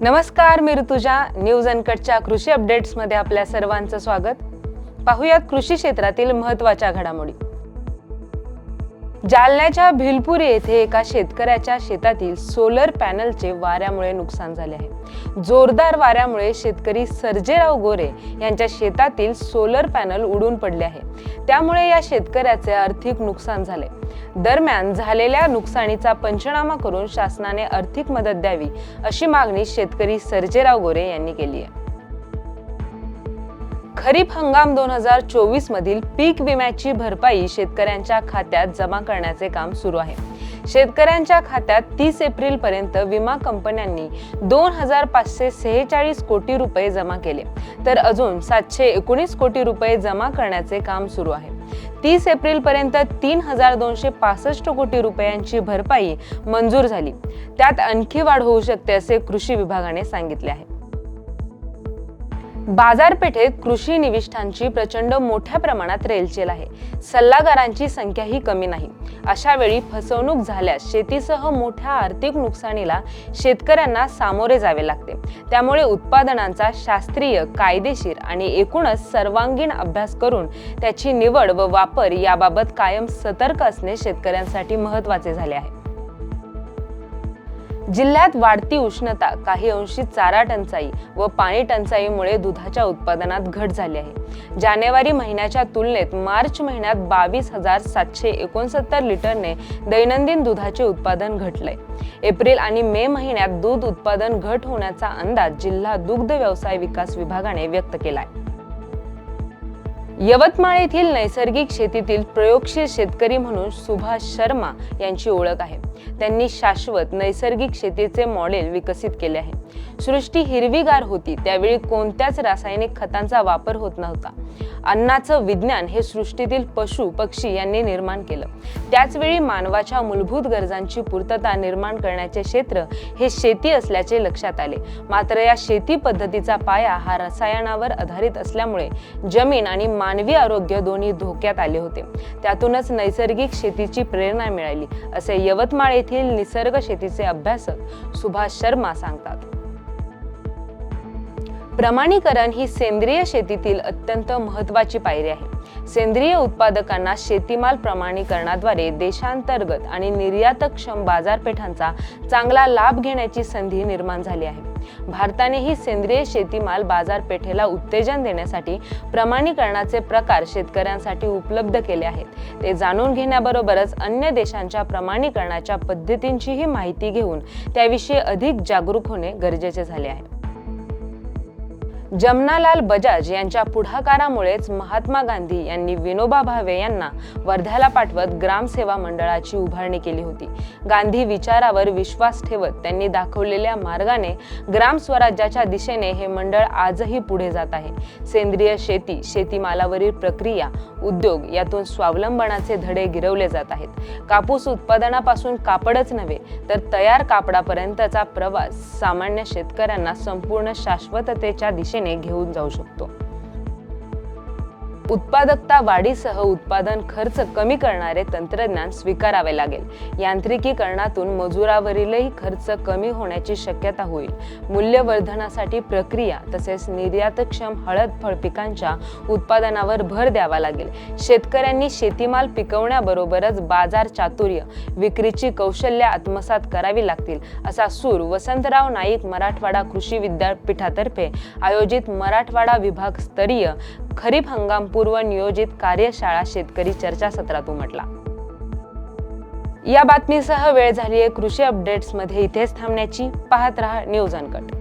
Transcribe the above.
नमस्कार मी ऋतुजा. न्यूज अनकटच्या कृषी अपडेट्समध्ये आपल्या सर्वांचं स्वागत. पाहुयात कृषी क्षेत्रातील महत्त्वाच्या घडामोडी. जालन्याच्या भिलपूर येथे एका शेतकऱ्याच्या शेतातील सोलर पॅनलचे वाऱ्यामुळे नुकसान झाले आहे. जोरदार वाऱ्यामुळे शेतकरी सर्जेराव गोरे यांच्या शेतातील सोलर पॅनल उडून पडले आहे. त्यामुळे या शेतकऱ्याचे आर्थिक नुकसान झाले. दरम्यान झालेल्या नुकसानीचा पंचनामा करून शासनाने आर्थिक मदत द्यावी अशी मागणी शेतकरी सर्जेराव गोरे यांनी केली आहे. खरीप हंगाम दोन हजार चोवीस मधील पीक विम्याची भरपाई शेतकऱ्यांच्या खात्यात जमा करण्याचे काम सुरू आहे. शेतकऱ्यांच्या खात्यात तीस एप्रिल पर्यंत विमा कंपन्यांनी दोन हजार पाचशे सेहेचाळीस कोटी रुपये जमा केले. तर अजून सातशे एकोणीस कोटी रुपये जमा करण्याचे काम सुरू आहे. तीस एप्रिल पर्यंत तीन हजार दोनशे पासष्ट कोटी रुपयांची भरपाई मंजूर झाली. त्यात आणखी वाढ होऊ शकते असे कृषी विभागाने सांगितले आहे. बाजारपेठेत कृषी निविष्ठांची प्रचंड मोठ्या प्रमाणात रेलचेल आहे. सल्लागारांची संख्याही कमी नाही. अशा वेळी फसवणूक झाल्यास शेतीसह मोठ्या आर्थिक नुकसानीला शेतकऱ्यांना सामोरे जावे लागते. त्यामुळे उत्पादनांचा शास्त्रीय कायदेशीर आणि एकूणच सर्वांगीण अभ्यास करून त्याची निवड व वापर याबाबत कायम सतर्क असणे शेतकऱ्यांसाठी महत्त्वाचे झाले आहे. जिल्ह्यात वाढती उष्णता काही अंशी चारा टंचाई व पाणी टंचाईमुळे दुधाच्या उत्पादनात घट झाली आहे. जानेवारी महिन्याच्या तुलनेत मार्च महिन्यात बावीस हजार सातशे एकोणसत्तर लिटरने दैनंदिन दुधाचे उत्पादन घटलंय. एप्रिल आणि मे महिन्यात दूध उत्पादन घट होण्याचा अंदाज जिल्हा दुग्ध व्यवसाय विकास विभागाने व्यक्त केलाय. यवतमाळ येथील नैसर्गिक शेतीतील प्रयोगशील शेतकरी म्हणून सुभाष शर्मा यांची ओळख आहे. त्यांनी शाश्वत नैसर्गिक शेतीचे मॉडेल विकसित केले आहे. सृष्टी हिरवीगार होती त्यावेळी कोणत्याच रासायनिक खतांचा वापर होत नव्हता. अन्नाचं विज्ञान हे सृष्टीतील पशु पक्षी यांनी निर्माण केलं. त्याचवेळी मानवाच्या मूलभूत गरजांची पूर्तता निर्माण करण्याचे क्षेत्र हे शेती असल्याचे लक्षात आले. मात्र या शेती पद्धतीचा पाया हा रसायनावर आधारित असल्यामुळे जमीन आणि मानवी आरोग्य दोन्ही धोक्यात आले होते. त्यातूनच नैसर्गिक शेतीची प्रेरणा मिळाली असे यवतमाळ येथील निसर्ग शेतीचे अभ्यासक सुभाष शर्मा सांगतात. प्रमाणीकरण ही सेंद्रिय शेतीतील अत्यंत महत्वाची पायरी आहे. सेंद्रिय उत्पादकांना शेतीमाल प्रमाणीकरणाद्वारे देशांतर्गत आणि निर्यातक्षम बाजारपेठांचा चांगला लाभ घेण्याची संधी निर्माण झाली आहे. भारतानेही सेंद्रिय शेतीमाल बाजारपेठेला उत्तेजन देण्यासाठी प्रमाणीकरणाचे प्रकार शेतकऱ्यांसाठी उपलब्ध केले आहेत. ते जाणून घेण्याबरोबरच अन्य देशांच्या प्रमाणीकरणाच्या पद्धतींचीही माहिती घेऊन त्याविषयी अधिक जागरूक होणे गरजेचे झाले आहे. जमनालाल बजाज यांच्या पुढाकारामुळेच महात्मा गांधी यांनी विनोबा भावे यांना वर्ध्याला पाठवत ग्रामसेवा मंडळाची उभारणी केली होती. गांधी विचारावर विश्वास ठेवत त्यांनी दाखवलेल्या मार्गाने ग्राम स्वराज्याच्या दिशेने हे मंडळ आजही पुढे जात आहे. सेंद्रिय शेती शेतीमालावरील प्रक्रिया उद्योग यातून स्वावलंबनाचे धडे गिरवले जात आहेत. कापूस उत्पादनापासून कापडच नव्हे तर तयार कापडापर्यंतचा प्रवास सामान्य शेतकऱ्यांना संपूर्ण शाश्वततेच्या दिशेने घेऊन जाऊ शकतो. उत्पादकता वाढीसह उत्पादन खर्च कमी करणारे तंत्रज्ञान स्वीकारावे लागेल. यांत्रिकीकरणातून मजुरावरीलही खर्च कमी होण्याची शक्यता होईल. मूल्यवर्धनासाठी प्रक्रिया तसेच निर्यातक्षम हळद फळ पिकांच्या उत्पादनावर भर द्यावा लागेल. शेतकऱ्यांनी शेतीमाल पिकवण्याबरोबरच बाजार चातुर्य विक्रीची कौशल्य आत्मसात करावी लागतील असा सूर वसंतराव नाईक मराठवाडा कृषी विद्यापीठातर्फे आयोजित मराठवाडा विभाग स्तरीय खरीप हंगाम पूर्व नियोजित कार्यशाळा शेतकरी चर्चासत्रात उमटला. या बातमीसह वेळ झाली आहे कृषी अपडेट्समध्ये इथेच थांबण्याची. पाहत रहा न्यूज अनकट.